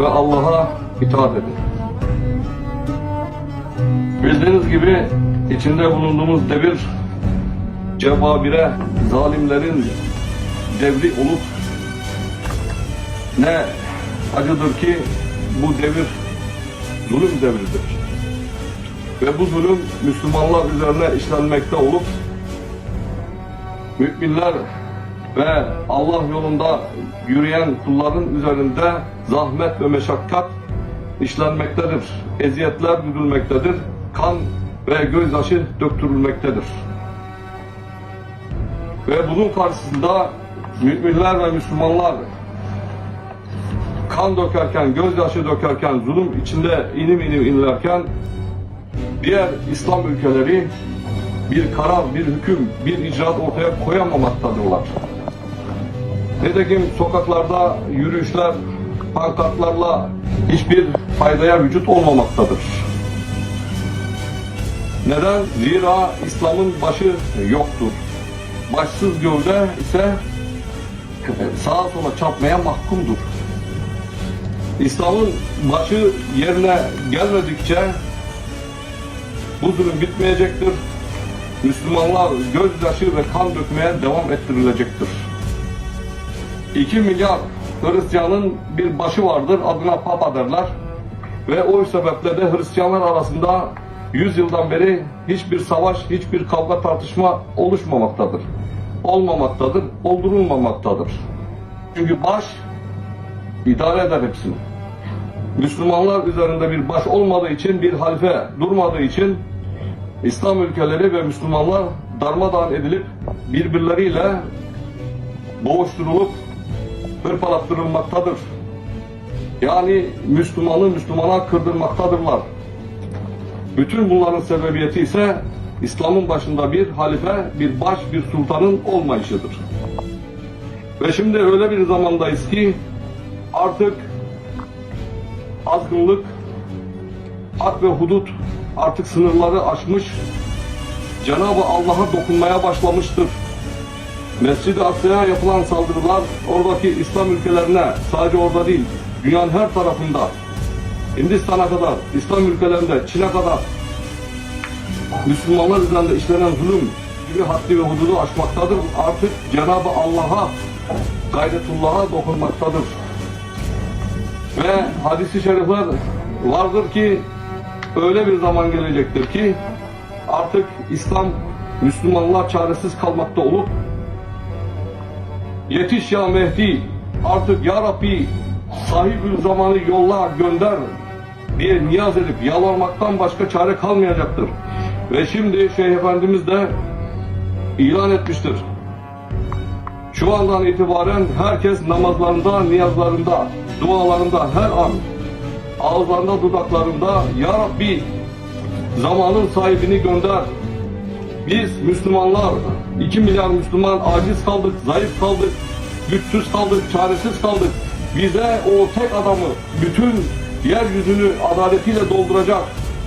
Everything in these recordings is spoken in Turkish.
ve Allah'a itaat edin. Bildiğiniz gibi içinde bulunduğumuz devir cebabire, zalimlerin devri olup ne acıdır ki bu devir zulüm devridir. Ve bu zulüm Müslümanlar üzerine işlenmekte olup müminler ve Allah yolunda yürüyen kulların üzerinde zahmet ve meşakkat işlenmektedir. Eziyetler güdülmektedir. Kan ve gözyaşı döktürülmektedir. Ve bunun karşısında müminler ve Müslümanlar kan dökerken, gözyaşı dökerken, zulüm içinde inim inim inlerken diğer İslam ülkeleri bir karar, bir hüküm, bir icraat ortaya koyamamaktadırlar. Nitekim sokaklarda yürüyüşler, pankartlarla hiçbir faydaya vücut olmamaktadır. Neden? Zira İslam'ın başı yoktur. Başsız gövde ise sağa sola çarpmaya mahkumdur. İslam'ın başı yerine gelmedikçe bu zulüm bitmeyecektir. Müslümanlar gözyaşı ve kan dökmeye devam ettirilecektir. 2 milyar Hristiyanın bir başı vardır, adına Papa derler. Ve o sebeple de Hristiyanlar arasında 100 yıldan beri hiçbir savaş, hiçbir kavga tartışma oluşmamaktadır. Olmamaktadır, oldurulmamaktadır. Çünkü baş idare eder hepsini. Müslümanlar üzerinde bir baş olmadığı için, bir halife durmadığı için İslam ülkeleri ve Müslümanlar darmadağın edilip birbirleriyle boğuşturulup hırpalattırılmaktadır. Yani Müslümanı Müslümana kırdırmaktadırlar. Bütün bunların sebebiyeti ise İslam'ın başında bir halife, bir baş, bir sultanın olmayışıdır. Ve şimdi öyle bir zamandayız ki artık azgınlık, hak ve hudut artık sınırları aşmış, Cenab-ı Allah'a dokunmaya başlamıştır. Mescid-i Aksa'ya yapılan saldırılar oradaki İslam ülkelerine sadece orada değil, dünyanın her tarafında Hindistan'a kadar, İslam ülkelerinde, Çin'e kadar Müslümanlar üzerinde işlenen zulüm gibi haddi ve hududu aşmaktadır. Artık Cenab-ı Allah'a, gayretullah'a dokunmaktadır. Ve hadisi şerifler vardır ki öyle bir zaman gelecektir ki artık İslam Müslümanlar çaresiz kalmakta olup yetiş ya Mehdi artık ya Rabbi sahibül zamanı yolla gönder diye niyaz edip yalvarmaktan başka çare kalmayacaktır. Ve şimdi Şeyh Efendimiz de ilan etmiştir. Şu andan itibaren herkes namazlarında, niyazlarında, dualarında her an ağızlarında, dudaklarında Ya Rabbi zamanın sahibini gönder. Biz Müslümanlar, 2 milyar Müslüman aciz kaldık, zayıf kaldık, güçsüz kaldık, çaresiz kaldık. Bize o tek adamı, bütün yeryüzünü adaletiyle dolduracak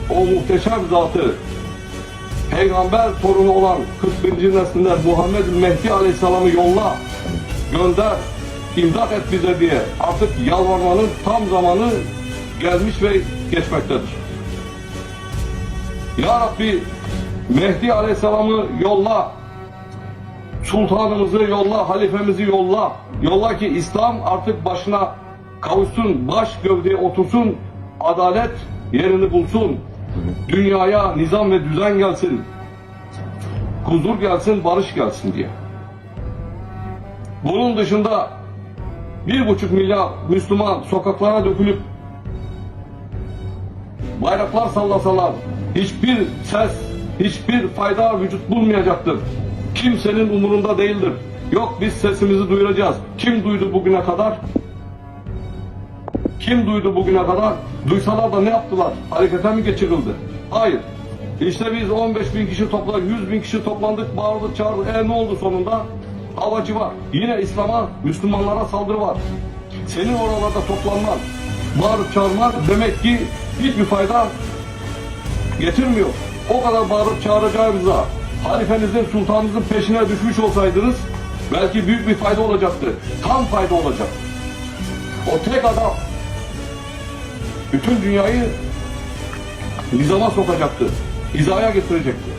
o muhteşem zatı, peygamber torunu olan 41. neslinden Muhammed Mehdi Aleyhisselam'ı yolla, gönder, imdat et bize diye artık yalvarmanın tam zamanı gelmiş ve geçmektedir. Ya Rabbi Mehdi Aleyhisselam'ı yolla, sultanımızı yolla, halifemizi yolla. Yolla ki İslam artık başına kavuşsun, baş gövdeye otursun, adalet yerini bulsun. Dünyaya nizam ve düzen gelsin. Huzur gelsin, barış gelsin diye. Bunun dışında bir buçuk milyar Müslüman sokaklara dökülüp bayraklar sallasalar hiçbir ses, hiçbir fayda vücut bulmayacaktır. Kimsenin umurunda değildir. Yok biz sesimizi duyuracağız. Kim duydu bugüne kadar? Kim duydu bugüne kadar? Duysalar da ne yaptılar? Harekete mi geçirildi? Hayır. İşte biz 15 bin kişi topladık, 100 bin kişi toplandık, bağırdık, çağırdık. E ne oldu sonunda? Havacı var. Yine İslam'a, Müslümanlara saldırı var. Senin oralarda toplanman, bağırıp çağırman demek ki hiçbir fayda getirmiyor. O kadar bağırıp çağıracağınıza halifenizin, sultanınızın peşine düşmüş olsaydınız belki büyük bir fayda olacaktı. Tam fayda olacak. O tek adam bütün dünyayı nizama sokacaktı. Hizaya getirecekti.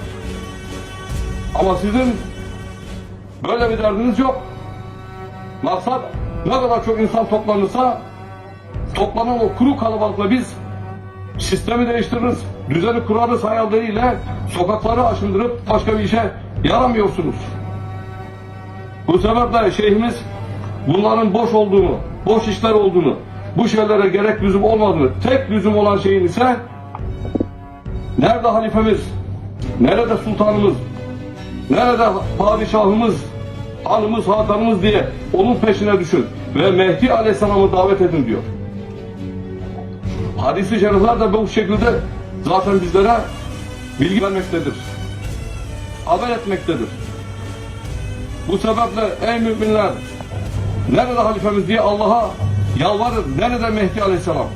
Ama sizin böyle bir derdiniz yok. Maksat ne kadar çok insan toplanırsa toplanan o kuru kalabalıkla biz sistemi değiştiririz, düzeni kurarız hayalleriyle sokakları aşındırıp başka bir işe yaramıyorsunuz. Bu sebeple şeyhimiz bunların boş olduğunu, boş işler olduğunu, bu şeylere gerek lüzum olmadığını, tek lüzum olan şeyin ise nerede halifemiz, nerede sultanımız, nerede padişahımız, hanımız, hakanımız diye onun peşine düşün ve Mehdi Aleyhisselam'ı davet edin diyor. Hadis-i şerifler de bu şekilde zaten bizlere bilgi vermektedir. Haber etmektedir. Bu sebeple ey müminler nerede halifemiz diye Allah'a yalvarır. Nerede Mehdi Aleyhisselam?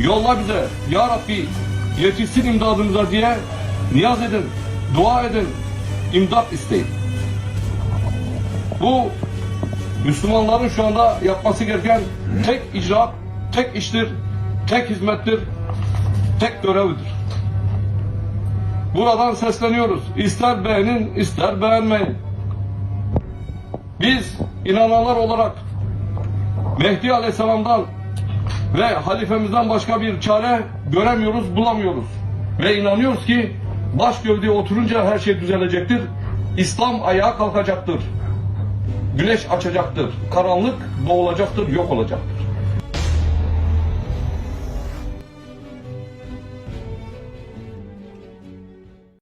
Yolla bize Ya Rabbi yetişsin imdadımıza diye niyaz edin, dua edin, imdat isteyin. Bu Müslümanların şu anda yapması gereken tek icraat, tek iştir, tek hizmettir, tek görevdir. Buradan sesleniyoruz. İster beğenin, ister beğenmeyin. Biz inananlar olarak Mehdi Aleyhisselam'dan ve halifemizden başka bir çare göremiyoruz, bulamıyoruz. Ve inanıyoruz ki baş gövdeye oturunca her şey düzelecektir. İslam ayağa kalkacaktır. Güneş açacaktır. Karanlık boğulacaktır, yok olacaktır.